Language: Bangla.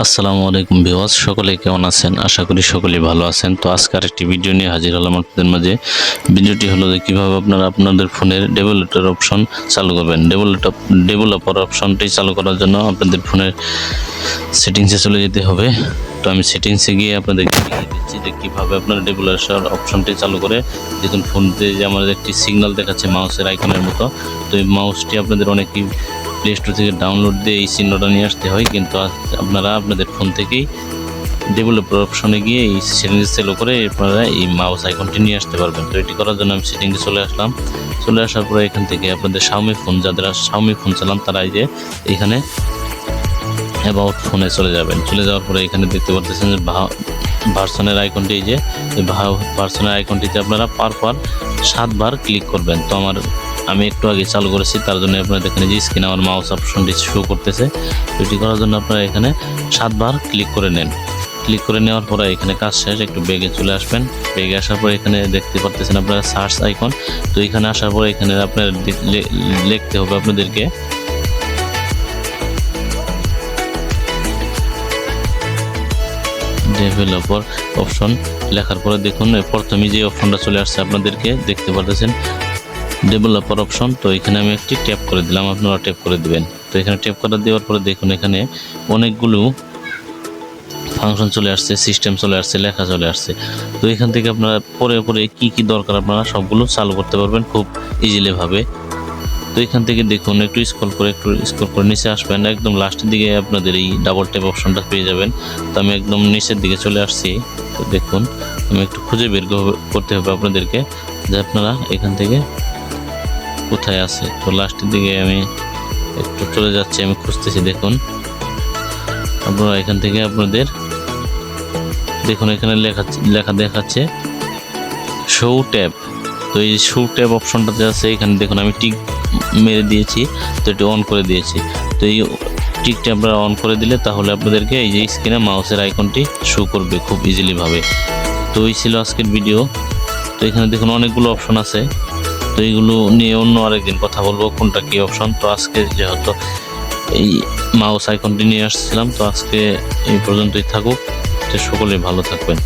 আসসালামু আলাইকুম ভিওয়াস সকলে কেমন আছেন? আশা করি সকলেই ভালো আছেন। তো আজকে আরেকটি ভিডিও নিয়ে হাজির হলাম আপনাদের মাঝে। ভিডিওটি হলো যে কীভাবে আপনারা আপনাদের ফোনের ডেভেলপার অপশন চালু করবেন। ডেভেলপ ডেভেলপার অপশনটি চালু করার জন্য আপনাদের ফোনের সেটিংসে চলে যেতে হবে। তো আমি সেটিংসে গিয়ে আপনাদেরকে দেখিয়ে দিচ্ছি যে কীভাবে আপনারা ডেভেলপার অপশনটি চালু করে দেখুন ফোনতে যে আমাদের একটি সিগন্যাল দেখাচ্ছে মাউসের আইকনের মতো। তো এই মাউসটি আপনাদের অনেকেই প্লে স্টোর থেকে ডাউনলোড দিয়ে এই চিহ্নটা নিয়ে আসতে হয়। কিন্তু আপনারা আপনাদের ফোন থেকেই ডেভেলপার অপশনে গিয়ে এই সেটিংস চালু করে আপনারা এই মাউস আইকনটি নিয়ে আসতে পারবেন। তো এটি করার জন্য আমি সেটিংসে চলে আসলাম। চলে আসার পরে এখান থেকে আপনাদের শাওমি ফোন যাদের শাওমি ফোন চালান, তারা এই যে এখানে অ্যাবাউট ফোনে চলে যাবেন। চলে যাওয়ার পরে এখানে দেখতে পাচ্ছেন যে ভার্সনের আইকনটি এই যে ভার্সনের আইকনটিতে আপনারা পার পার সাতবার ক্লিক করবেন। তো আমার আমি একটু আগে চালু করেছি, তার জন্য আপনারা দেখেন যে স্ক্রিনে আমার মাউস অপশনটি শো করতেছে। এটি করার জন্য আপনারা এখানে সাতবার ক্লিক করে নেন। ক্লিক করে নেওয়ার পরে এখানে কাজ শেষ, একটু বেগে চলে আসবেন। বেগে আসার পরে এখানে দেখতে পারতেছেন আপনারা সার্চ আইকন তো এখানে আসার পরে এখানে আপনার লিখতে হবে আপনাদেরকে। ডেভেলপার অপশন লেখার পরে দেখুন প্রথমে যে অপশনটা চলে আসছে আপনাদেরকে দেখতে পারতেছেন। ডেভেলপার অপশন তো এখানে আমি একটি ট্যাপ করে দিলাম, আপনারা ট্যাপ করে দিবেন। তো এখানে ট্যাপ করে দেওয়ার পরে দেখুন এখানে অনেকগুলো ফাংশন চলে আসছে সিস্টেম চলে আসছে, লেখা চলে আসছে। তো এখান থেকে আপনারা পরে পরে কি কি দরকার আপনারা সবগুলো চালু করতে পারবেন খুব ইজিলি ভাবে তো এখান থেকে দেখুন, একটু স্ক্রল করে, একটু স্ক্রল করে নিচে আসবেন। একদম লাস্টের দিকে আপনাদের এই ডাবল ট্যাপ অপশনটা পেয়ে যাবেন। তো আমি একদম নিচের দিকে চলে আসছি। তো দেখুন, আমি একটু খুঁজে বের করতে হবে আপনাদেরকে, যে আপনারা এখান থেকে কোথায় আছে? তো লাস্টের দিকে আমি একটু চলে যাচ্ছি, আমি খুঁজতেছি, দেখুন। আপনারা এখান থেকে আপনাদের দেখুন, এখানে লেখা লেখা দেখাচ্ছে শো ট্যাব তো এই শো ট্যাব অপশনটাতে আছে, এখানে দেখুন, আমি টিক মেরে দিয়েছি, তো এটি অন করে দিয়েছি। তো এই টিকটা আপনারা অন করে দিলে তাহলে আপনাদেরকে এই যে স্ক্রিনে মাউসের আইকনটি শো করবে খুব ইজিলিভাবে তো এই ছিল আজকের ভিডিও তো এখানে দেখুন, অনেকগুলো অপশন আছে। তো এইগুলো নিয়ে অন্য আরেকদিন কথা বলব, কোনটা কি অপশন তো আজকে যেহেতু এই মাউস আইকনটি নিয়ে আসছিলাম, তো আজকে এই পর্যন্তই থাকুক তো সকলে ভালো থাকবেন।